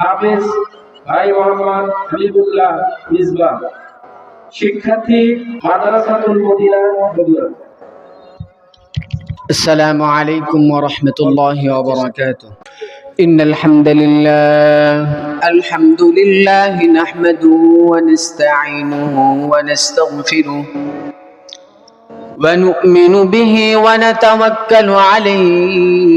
হাফেজ ভাই মোহাম্মদ হাবিবুল্লাহ মিসবাহ শিক্ষার্থী মাদ্রাসাতুল মদিনা বগুড়া السلام عليكم ورحمة الله وبركاته إن الحمد لله الحمد لله نحمده ونستعينه ونستغفره ونؤمن به ونتوكل عليه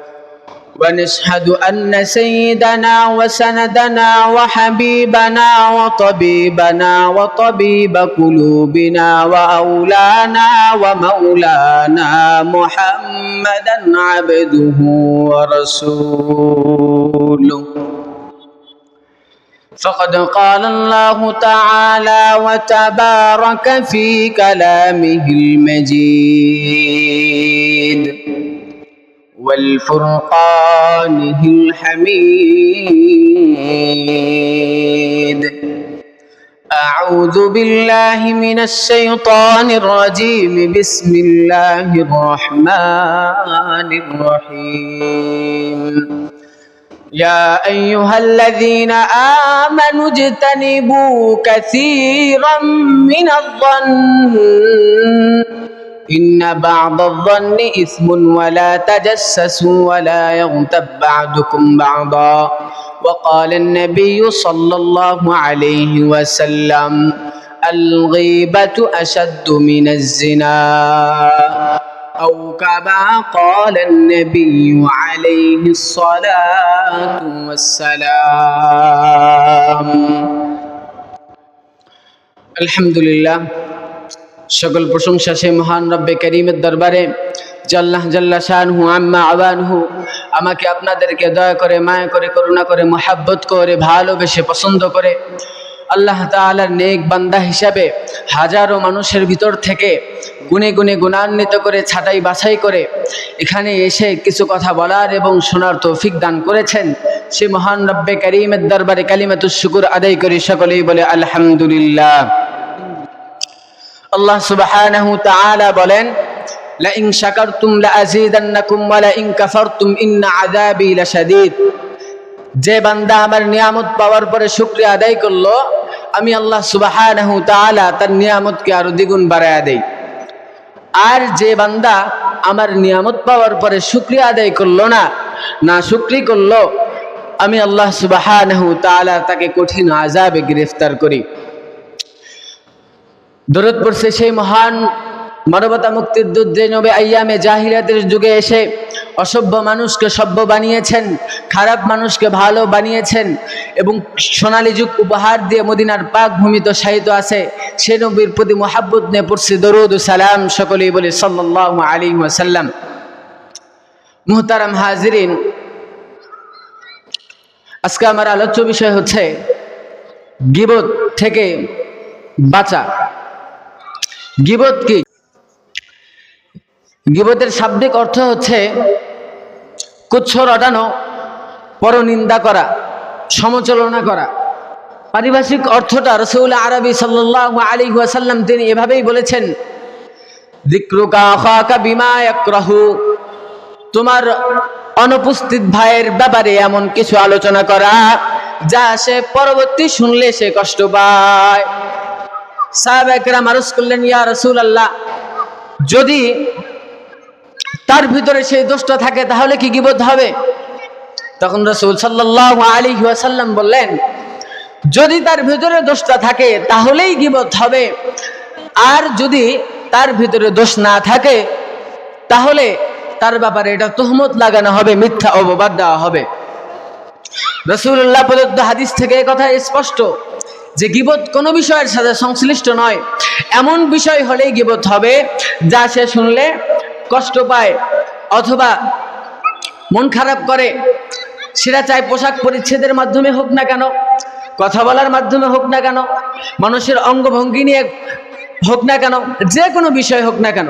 ونشهد أن سيدنا وسندنا وحبيبنا وطبيبنا وطبيب قلوبنا وأولانا ومولانا محمدا عبده ورسوله. فقد قال الله تعالى وتبارك في كلامه المجيد والفرقانه الحميد. أعوذ بالله من الشيطان الرجيم. بسم الله الرحمن الرحيم. يا أيها الذين آمنوا اجتنبوا كثيرا من الظن. إن بعض الظن إثم ولا تجسسوا ولا يغتب بعضكم بعضا. وقال النبي صلى الله عليه وسلم الغيبة أشد من الزنا. أو كما قال النبي عليه الصلاة والسلام. الحمد لله. সকল প্রশংসা সে মহান রব্বে করিমের দরবারে। জাল্লাহ জাল্লা শানহু, আম্মা আবানহু আমাকে আপনাদেরকে দয়া করে, মায়া করে, করুণা করে, মোহাব্বত করে, ভালোবেসে, পছন্দ করে। আল্লাহ তাআলার নেক বান্দা হিসাবে হাজারো মানুষের ভিতর থেকে গুনে গুনে গুণান্বিত করে, ছাটাই বাছাই করে এখানে এসে কিছু কথা বলার এবং শোনার তৌফিক দান করেছেন। সে মহান রব্বে করিমের দরবারে কালিমাতুশ শুকুর আদায় করি, সকলেই বলে আলহামদুলিল্লাহ। আল্লাহ তাআলা বলেন শাকারতুম লাআযীদান্নাকুম ওয়া লাইন কাফারতুম ইন্না আযাবি লাশাদীদ। যে বান্দা আমার নিয়ামত পাওয়ার পরে শুকরিয়া আদায় করল, আমি আল্লাহ তাআলা তার নিয়ামতকে আরও দ্বিগুণ বাড়ায়া দেই। আর যে বান্দা আমার নিয়ামত পাওয়ার পরে শুকরিয়া আদায় করল না না শুকরি করল, আমি আল্লাহ তাআলা তাকে কঠিন আযাবে গ্রেফতার করি। দরদ পড়ছে সেই মহান মানবতা মুক্তির দুধ যে নবে আইয়ামে জাহিরাতের যুগে এসে অসভ্য মানুষকে সভ্য বানিয়েছেন, খারাপ মানুষকে ভালো বানিয়েছেন এবং সোনালী যুগ উপহার দিয়ে মদিনার পাক ভূমিত সাহিত্য আছে, সে নবীর প্রতি মোহাব্বত নিয়ে পড়ছে দরুদ সালাম সকলেই বলে সাল্লাহ আলী ওয়াসাল্লাম। মুহতারাম হাজরিন, আজকে আমার আলোচ্য বিষয় হচ্ছে গিবত থেকে বাঁচা। গিবত কি? গিবতের শাব্দিক অর্থ হচ্ছে কুচ্ছ রটানো পরনিন্দা করা সমালোচনা করা। পারিভাষিক অর্থটা রসুল আরবি সাল্লাহ আলী ওয়াসাল্লাম তিনি এভাবেই বলেছেন তোমার অনুপস্থিত ভাইয়ের ব্যাপারে এমন কিছু আলোচনা করা, যা সে পরবর্তী শুনলে সে কষ্ট পায়। সাহাবাহাম আরজ করলেন, ইয়া রসুল আল্লাহ যদি তার ভিতরে সেই দোষটা থাকে, তাহলে কি গিবত হবে? তখন রসুল সাল্লাহ আলী ওয়াসাল্লাম বললেন, যদি তার ভিতরে দোষটা থাকে, তাহলেই গিবত হবে। আর যদি তার ভিতরে দোষ না থাকে, তাহলে তার ব্যাপারে এটা তহমত লাগানো হবে, মিথ্যা অপবাদ দেওয়া হবে। রসুল্লাহ প্রদত্ত হাদিস থেকে কথা স্পষ্ট। যে গিবত কোনো বিষয়ের সাথে সংশ্লিষ্ট নয়। এমন বিষয় হলেই গিবত হবে, যা সে শুনলে কষ্ট পায় অথবা মন খারাপ করে। সেটা চাই পোশাক পরিচ্ছেদের মাধ্যমে হোক না কেন, কথা বলার মাধ্যমে হোক না কেন, মানুষের অঙ্গভঙ্গি নিয়ে হোক না কেন, যে কোনো বিষয় হোক না কেন।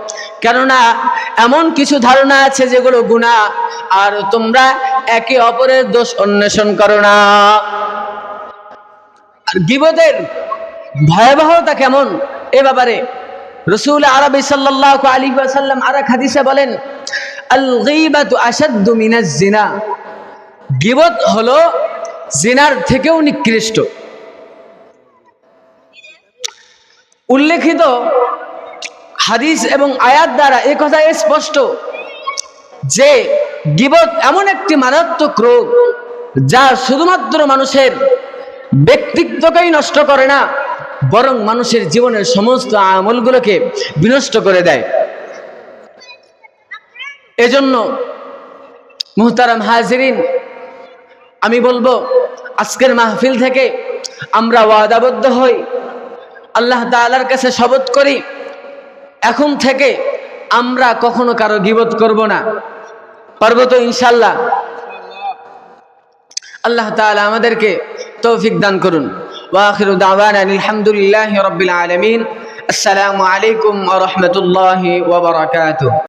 কেননা এমন কিছু ধারণা আছে যেগুলো গুণা আর তোমরা একে অপরের দোষ অন্বেষণ করো না। আর গিবতের ভয়াবহতা কেমন? এ ব্যাপারে রসুল আরবি সাল্লাহ আলী সাল্লাম আর হাদিসে বলেন, আল গীবাতু আসাদ্দু মিনাজ জিনা। গিবত হলো জিনার থেকেও নিকৃষ্ট। উল্লেখিত হাদিস এবং আয়াত দ্বারা এ কথা স্পষ্ট যে গিবত এমন একটি মারাত্মক রোগ যা শুধুমাত্র মানুষের ব্যক্তিত্বকেই নষ্ট করে না, বরং মানুষের জীবনের সমস্ত আমলগুলোকে বিনষ্ট করে দেয়। এজন্য মুহতারাম হাজিরিন, আমি বলব, আজকের মাহফিল থেকে আমরা ওয়াদাবদ্ধ হই। আল্লাহ তাআলার কাছে শপথ করি এখন থেকে আমরা কখনো কারও গিবত করব না। পারব তো ইনশাল্লাহ আল্লাহ তালা আমাদেরকে তৌফিক দান করুন। ওয়াখির দাওয়ান আলহামদুলিল্লাহ রবিল আলমিন। আসসালামু আলাইকুম ওয়া রাহমাতুল্লাহি ওয়া বারাকাতুহু।